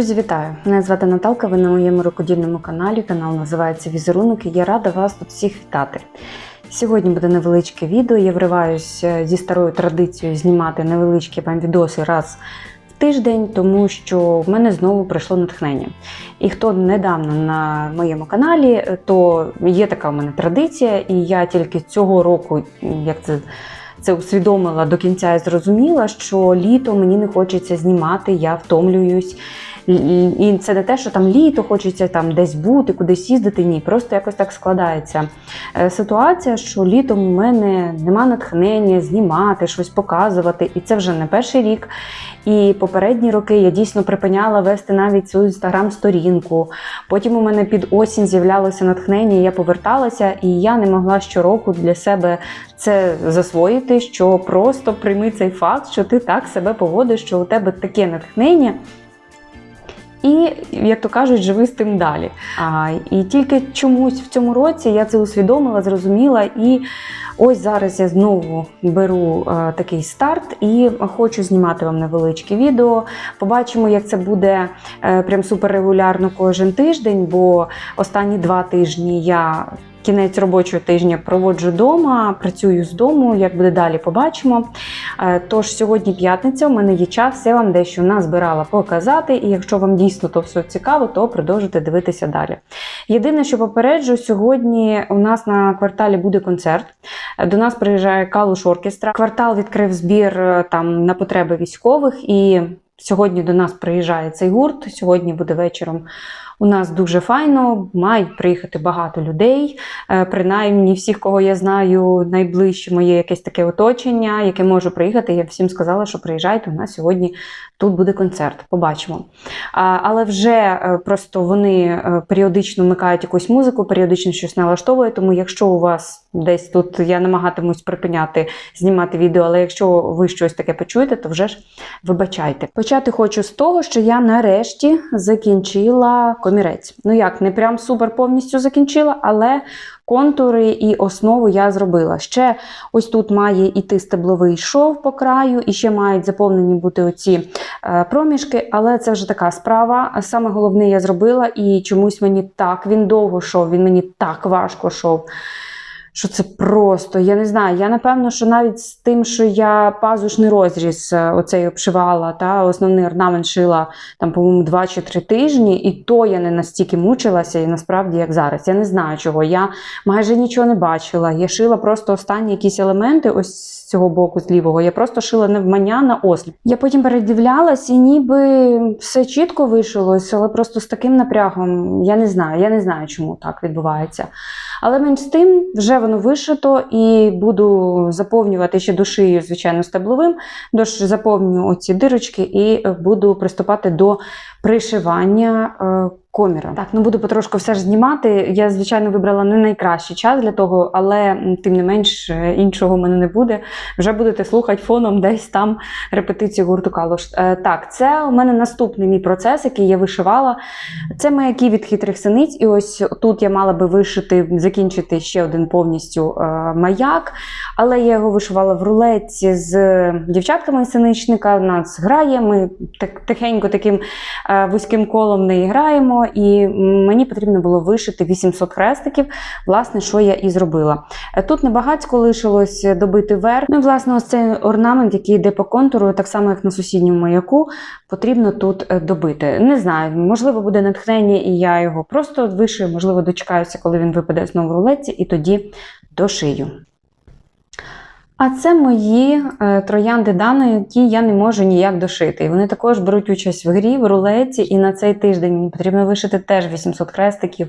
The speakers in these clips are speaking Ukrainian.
Друзі, вітаю! Мене звати Наталка. Ви на моєму рукодільному каналі. Канал називається Візерунок. і Я рада вас тут всіх вітати. Сьогодні буде невеличке відео. Я вриваюся зі старою традицією знімати невеличкі вам відоси раз в тиждень, тому що в мене знову прийшло натхнення. І хто недавно на моєму каналі, то є така в мене традиція, і я тільки цього року, як це це усвідомила до кінця і зрозуміла, що літо мені не хочеться знімати, я втомлююсь. І і це не те, що там літо хочеться там десь бути, кудись їздити. Ні, просто якось так складається е, ситуація, що літом у мене нема натхнення знімати, щось показувати. І це вже не перший рік. І попередні роки я дійсно припиняла вести навіть свою інстаграм-сторінку. Потім у мене під осінь з'являлося натхнення, я поверталася, і я не могла щороку для себе це засвоїти, що просто прийми цей факт, що ти так себе поводиш, що у тебе таке натхнення. І, як то кажуть, живи з тим далі. А, І тільки чомусь в цьому році я це усвідомила, зрозуміла. І ось зараз я знову беру а, такий старт і хочу знімати вам невеличке відео. Побачимо, як це буде е, прям суперрегулярно кожен тиждень, бо останні два тижні я кінець робочого тижня проводжу вдома, працюю з дому, як буде далі, побачимо. Е, тож сьогодні п'ятниця, у мене є час, я вам дещо назбирала показати, і якщо вам дійсно то все цікаво, то продовжуйте дивитися далі. Єдине, що попереджу, сьогодні у нас на кварталі буде концерт. До нас приїжджає Калуш Оркестра. Квартал відкрив збір е, там на потреби військових і. Сьогодні до нас приїжджає цей гурт. Сьогодні буде вечором у нас дуже файно, мають приїхати багато людей. Е, принаймні, всіх, кого я знаю, найближче моє якесь таке оточення, яке може приїхати. Я всім сказала, що приїжджайте. У нас сьогодні тут буде концерт. Побачимо. Але вже е, просто вони е, періодично вмикають якусь музику, періодично щось налаштовують. Тому, якщо у вас десь тут я намагатимусь припиняти знімати відео, але якщо ви щось таке почуєте, то вже ж вибачайте. Почати хочу з того, що я нарешті закінчила комірець. Ну як, не прям супер повністю закінчила, але контури і основу я зробила. Ще ось тут має іти стебловий шов по краю, і ще мають заповнені бути оці е, проміжки, але це вже така справа. Саме головне я зробила, і чомусь мені так він довго шов, він мені так важко шов що це просто, я не знаю. Я напевно, що навіть з тим, що я пазушний розріз е, оцей обшивала, та основний орнамент шила там, по-моєму, два чи три тижні, і то я не настільки мучилася, і насправді як зараз. Я не знаю чого. Я майже нічого не бачила. Я шила просто останні якісь елементи. ось цього боку, з лівого, я просто шила невмання на осліп. Я потім передивлялась, і ніби все чітко вишилось, але просто з таким напрягом я не знаю. Я не знаю, чому так відбувається. Але менш з тим, вже воно вишито, і буду заповнювати ще душею, звичайно, стебловим. Тож заповню оці дирочки і буду приступати до пришивання е, коміра. Так, ну буду потрошку все ж знімати. Я, звичайно, вибрала не найкращий час для того, але тим не менш е, іншого в мене не буде. Вже будете слухати фоном десь там репетицію гурту Калош. Е, так, це у мене наступний мій процес, який я вишивала. Це маяки від хитрих синиць. І ось тут я мала би вишити, закінчити ще один повністю е, маяк. Але я його вишивала в рулетці з дівчатками синичника. Нас грає. Ми тихенько таким вузьким колом не граємо і мені потрібно було вишити 800 хрестиків, власне, що я і зробила. Тут небагацько лишилось добити верх. Ну власне, ось цей орнамент, який йде по контуру, так само, як на сусідньому маяку, потрібно тут е, добити. Не знаю, можливо, буде натхнення, і я його просто вишию, можливо, дочекаюся, коли він випаде знову в рулетці, і тоді дошию. А це мої е, троянди Дани, які я не можу ніяк дошити. Вони також беруть участь в грі, в рулеті, і на цей тиждень мені потрібно вишити теж 800 хрестиків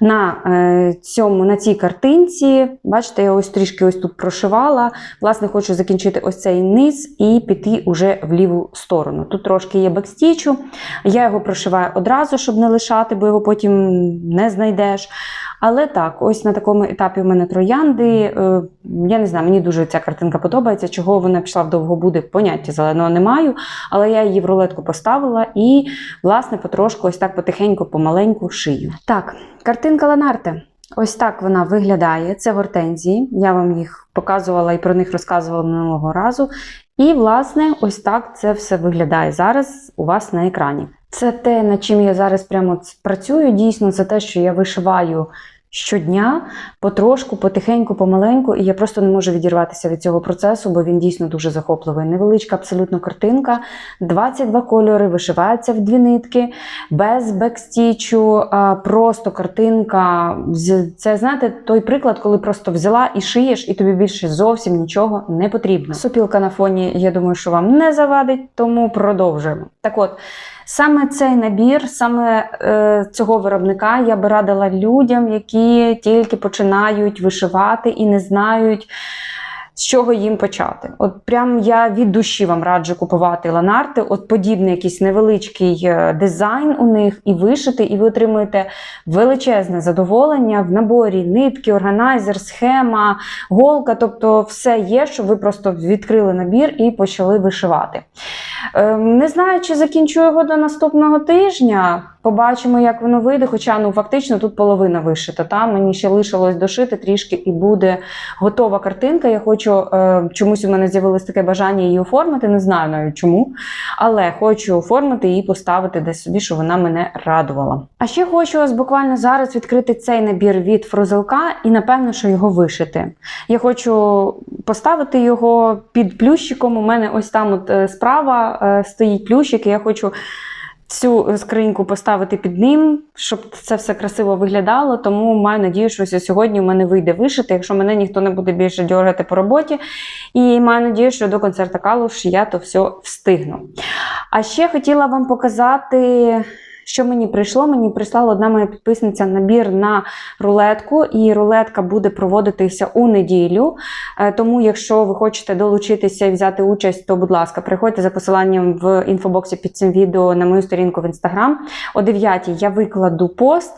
на е, цьому, на цій картинці. Бачите, я ось трішки ось тут прошивала. Власне, хочу закінчити ось цей низ і піти уже в ліву сторону. Тут трошки є бекстічу. Я його прошиваю одразу, щоб не лишати, бо його потім не знайдеш. Але так, ось на такому етапі в мене троянди. Е, я не знаю, мені дуже ця картинка подобається. Чого вона пішла в довгобуди, поняття зеленого не маю. Але я її в рулетку поставила і, власне, потрошку ось так потихеньку, помаленьку шию. Так, картинка Ланарте. Ось так вона виглядає. Це гортензії. Я вам їх показувала і про них розказувала минулого разу. І, власне, ось так це все виглядає зараз у вас на екрані. Це те, над чим я зараз прямо працюю. Дійсно, це те, що я вишиваю щодня, потрошку, потихеньку, помаленьку, і я просто не можу відірватися від цього процесу, бо він дійсно дуже захопливий. Невеличка абсолютно картинка, 22 кольори, вишивається в дві нитки, без бекстічу, просто картинка. Це, знаєте, той приклад, коли просто взяла і шиєш, і тобі більше зовсім нічого не потрібно. Сопілка на фоні, я думаю, що вам не завадить, тому продовжуємо. Так от. Саме цей набір, саме е, цього виробника я би радила людям, які тільки починають вишивати і не знають, з чого їм почати. От прям я від душі вам раджу купувати ланарти, от подібний якийсь невеличкий е, дизайн у них, і вишити, і ви отримуєте величезне задоволення в наборі нитки, органайзер, схема, голка, тобто все є, щоб ви просто відкрили набір і почали вишивати. Ем, Не знаю, чи закінчу його до наступного тижня. Побачимо, як воно вийде. Хоча ну фактично тут половина вишита. Та мені ще лишилось дошити трішки, і буде готова картинка. Я хочу е, чомусь у мене з'явилось таке бажання її оформити. Не знаю навіть чому, але хочу оформити і поставити десь собі, щоб вона мене радувала. А ще хочу ось буквально зараз відкрити цей набір від фрузелка і напевно, що його вишити. Я хочу поставити його під плющиком. У мене ось там от е, справа е, стоїть плющик, і я хочу цю скриньку поставити під ним, щоб це все красиво виглядало. Тому маю надію, що сьогодні у мене вийде вишити, якщо мене ніхто не буде більше дергати по роботі. І маю надію, що до концерту Калуш я то все встигну. А ще хотіла вам показати. Що мені прийшло? Мені прислала одна моя підписниця набір на рулетку, і рулетка буде проводитися у неділю. Е, Тому, якщо ви хочете долучитися і взяти участь, то, будь ласка, приходьте за посиланням в інфобоксі під цим відео на мою сторінку в інстаграм. О 9 я викладу пост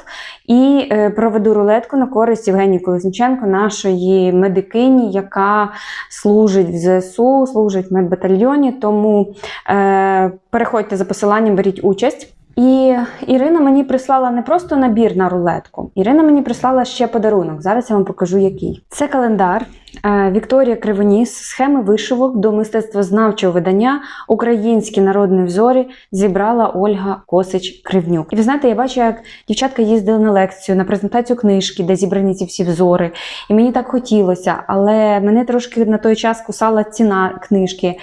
і е, проведу рулетку на користь Євгенії Колесніченко, нашої медикині, яка служить в ЗСУ, служить в медбатальйоні. Тому е, переходьте за посиланням, беріть участь. І Ірина мені прислала не просто набір на рулетку. Ірина мені прислала ще подарунок. Зараз я вам покажу, який. Це календар е, Вікторія Кривоніс, схеми вишивок до мистецтвознавчого видання Українські народні взори зібрала Ольга Косич Кривнюк. І ви знаєте, я бачу, як дівчатка їздили на лекцію, на презентацію книжки, де зібрані ці всі взори. І мені так хотілося, але мене трошки на той час кусала ціна книжки.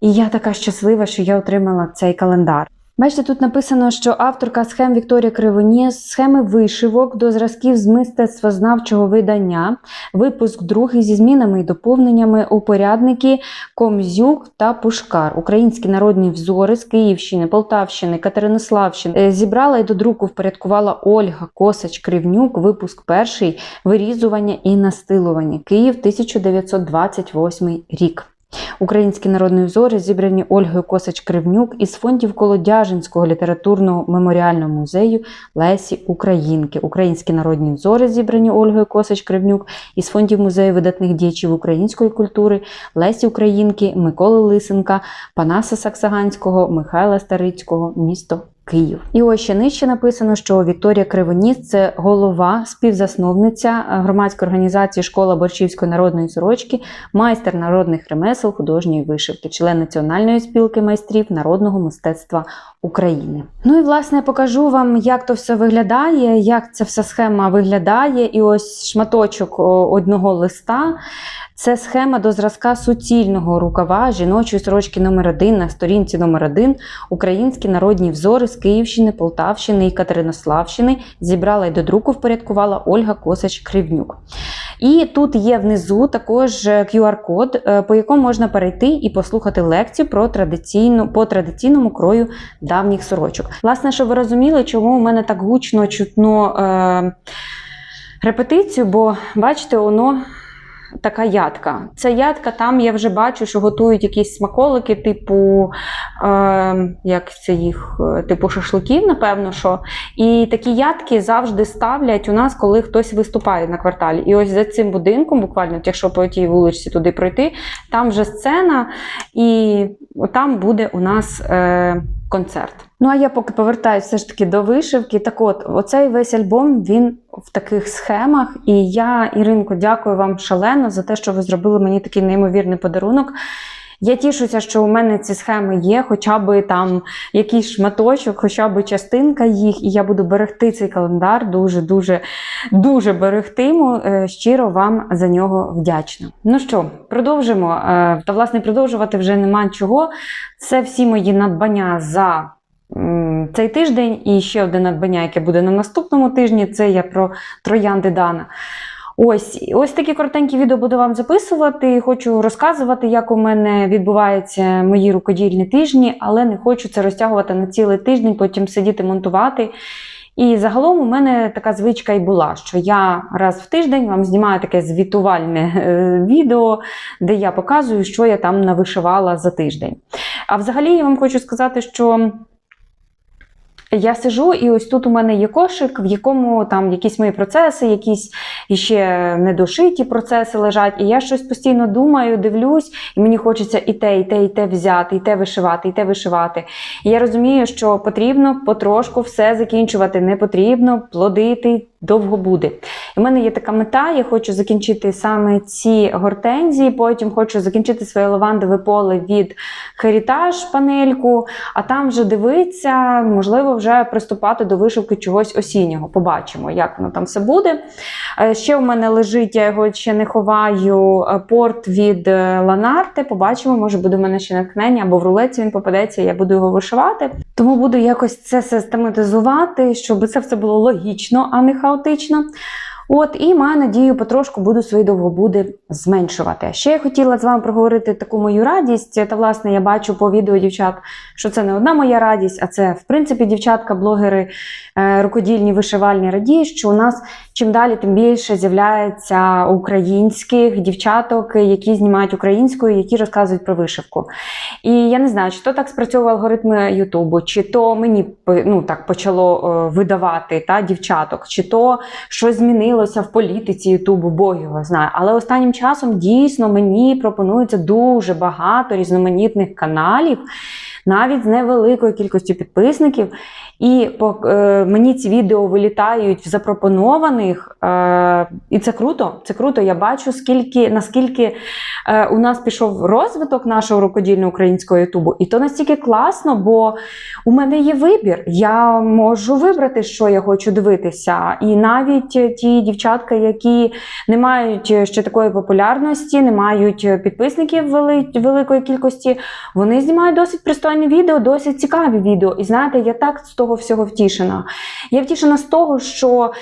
І я така щаслива, що я отримала цей календар. Бачите, тут написано, що авторка схем Вікторія Кривоніс, схеми вишивок до зразків з мистецтвознавчого видання, випуск другий зі змінами і доповненнями упорядники Комзюк та Пушкар, українські народні взори з Київщини, Полтавщини, Катеринославщини. Е, Зібрала і до друку впорядкувала Ольга Косач Кривнюк, випуск перший, вирізування і настилування. Київ, 1928 рік. Українські народні взори зібрані Ольгою Косач Кривнюк із фондів Колодяжинського літературного меморіального музею Лесі Українки. Українські народні взори зібрані Ольгою Косач Кривнюк із фондів музею видатних діячів української культури Лесі Українки, Миколи Лисенка, Панаса Саксаганського, Михайла Старицького, місто Київ. І ось ще нижче написано, що Вікторія Кривоніс це голова, співзасновниця громадської організації Школа Борчівської народної сорочки, майстер народних ремесел художньої вишивки, член Національної спілки майстрів народного мистецтва України. Ну і власне покажу вам, як то все виглядає, як ця вся схема виглядає. І ось шматочок одного листа. Це схема до зразка суцільного рукава жіночої сорочки номер 1 на сторінці номер 1 Українські народні взори з Київщини, Полтавщини і Катеринославщини зібрала і до друку впорядкувала Ольга Косач Кривнюк. І тут є внизу також е, QR-код, е, по якому можна перейти і послухати лекцію про традиційну по традиційному крою давніх сорочок. Власне, щоб ви розуміли, чому у мене так гучно чутно е, репетицію, бо бачите, воно така ядка. Це ядка, там я вже бачу, що готують якісь смаколики, типу, е, як це їх, е, типу шашликів, напевно, що. І такі ядки завжди ставлять у нас, коли хтось виступає на кварталі. І ось за цим будинком, буквально, якщо по тій вулиці туди пройти, там вже сцена, і там буде у нас. Е, концерт. Ну а я поки повертаюся все ж таки до вишивки. Так от, оцей весь альбом він в таких схемах. І я, Іринко, дякую вам шалено за те, що ви зробили мені такий неймовірний подарунок. Я тішуся, що у мене ці схеми є, хоча б там якийсь шматочок, хоча б частинка їх, і я буду берегти цей календар. Дуже, дуже, дуже берегтиму. Е, Щиро вам за нього вдячна. Ну що, продовжимо. Е, Та, власне, продовжувати вже нема чого. Це всі мої надбання за. Цей тиждень і ще одне надбання, яке буде на наступному тижні, це я про троянди Дана. Ось, ось такі коротенькі відео буду вам записувати. Хочу розказувати, як у мене відбуваються мої рукодільні тижні, але не хочу це розтягувати на цілий тиждень, потім сидіти монтувати. І загалом у мене така звичка і була, що я раз в тиждень вам знімаю таке звітувальне е, відео, де я показую, що я там навишивала за тиждень. А взагалі я вам хочу сказати, що я сижу, і ось тут у мене є кошик, в якому там якісь мої процеси, якісь іще недошиті процеси лежать. І я щось постійно думаю, дивлюсь, і мені хочеться і те, і те, і те взяти, і те вишивати, і те вишивати. І я розумію, що потрібно потрошку все закінчувати. Не потрібно плодити, довго буде. І в мене є така мета, я хочу закінчити саме ці гортензії, потім хочу закінчити своє лавандове поле від Heritage панельку, а там вже дивитися, можливо, вже приступати до вишивки чогось осіннього. Побачимо, як воно там все буде. Е, Ще у мене лежить, я його ще не ховаю, е, порт від е, Ланарте. Побачимо, може буде в мене ще натхнення, або в рулеці він попадеться, я буду його вишивати. Тому буду якось це систематизувати, щоб це все було логічно, а не хаотично хаотична. От, і маю надію, потрошку буду свої довгобуди зменшувати. Ще я хотіла з вами проговорити таку мою радість. Та, власне, я бачу по відео дівчат, що це не одна моя радість, а це, в принципі, дівчатка, блогери, е, рукодільні, вишивальні радіють, що у нас чим далі, тим більше з'являється українських дівчаток, які знімають українською, які розказують про вишивку. І я не знаю, чи то так спрацьовували алгоритми Ютубу, чи то мені ну, так почало е, видавати та, дівчаток, чи то щось змінилося в політиці Ютубу, Бог його знає. Але останнім часом дійсно мені пропонується дуже багато різноманітних каналів. Навіть з невеликою кількістю підписників, і по, е, мені ці відео вилітають в запропонованих, е, і це круто. Це круто. Я бачу, скільки наскільки е, у нас пішов розвиток нашого рукодільного українського ютубу, і то настільки класно, бо у мене є вибір. Я можу вибрати, що я хочу дивитися. І навіть ті дівчатка, які не мають ще такої популярності, не мають підписників вели, великої кількості, вони знімають досить пристойні відео, досить цікаві відео. І знаєте, я так з того всього втішена. Я втішена з того, що.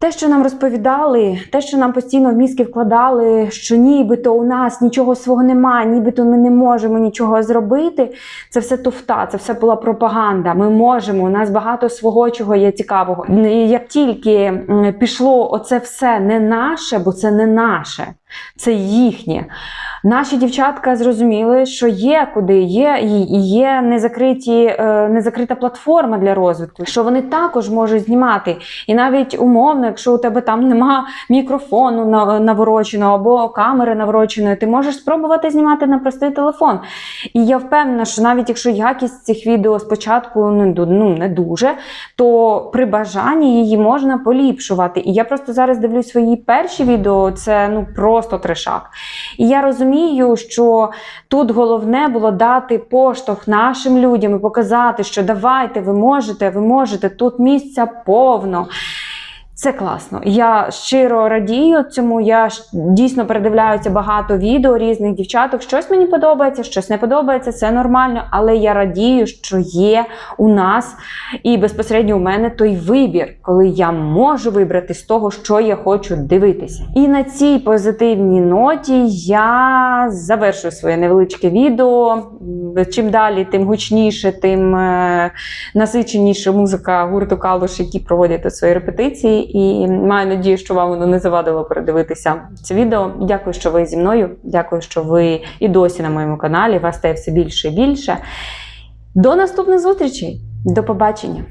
Те, що нам розповідали, те, що нам постійно в мізки вкладали, що нібито у нас нічого свого немає, нібито ми не можемо нічого зробити, це все туфта, це все була пропаганда. Ми можемо, у нас багато свого чого є цікавого. Як тільки пішло оце все не наше, бо це не наше, це їхнє. Наші дівчатка зрозуміли, що є куди, є є незакриті, е, незакрита платформа для розвитку, що вони також можуть знімати. І навіть умовно, якщо у тебе там нема мікрофону навороченого або камери навороченої, ти можеш спробувати знімати на простий телефон. І я впевнена, що навіть якщо якість цих відео спочатку ну, ну, не дуже, то при бажанні її можна поліпшувати. І я просто зараз дивлюсь свої перші відео, це ну просто трешак. І я розумію, що тут головне було дати поштовх нашим людям і показати, що давайте, ви можете, ви можете, тут місця повно. Це класно. Я щиро радію цьому. Я дійсно передивляюся багато відео різних дівчаток. Щось мені подобається, щось не подобається, це нормально. Але я радію, що є у нас і безпосередньо у мене той вибір, коли я можу вибрати з того, що я хочу дивитися. І на цій позитивній ноті я завершую своє невеличке відео. Чим далі, тим гучніше, тим е, насиченіше музика гурту Калуш, які проводять свої репетиції. І маю надію, що вам воно не завадило передивитися це відео. Дякую, що ви зі мною. Дякую, що ви і досі на моєму каналі. Вас стає все більше і більше. До наступних зустрічей. До побачення!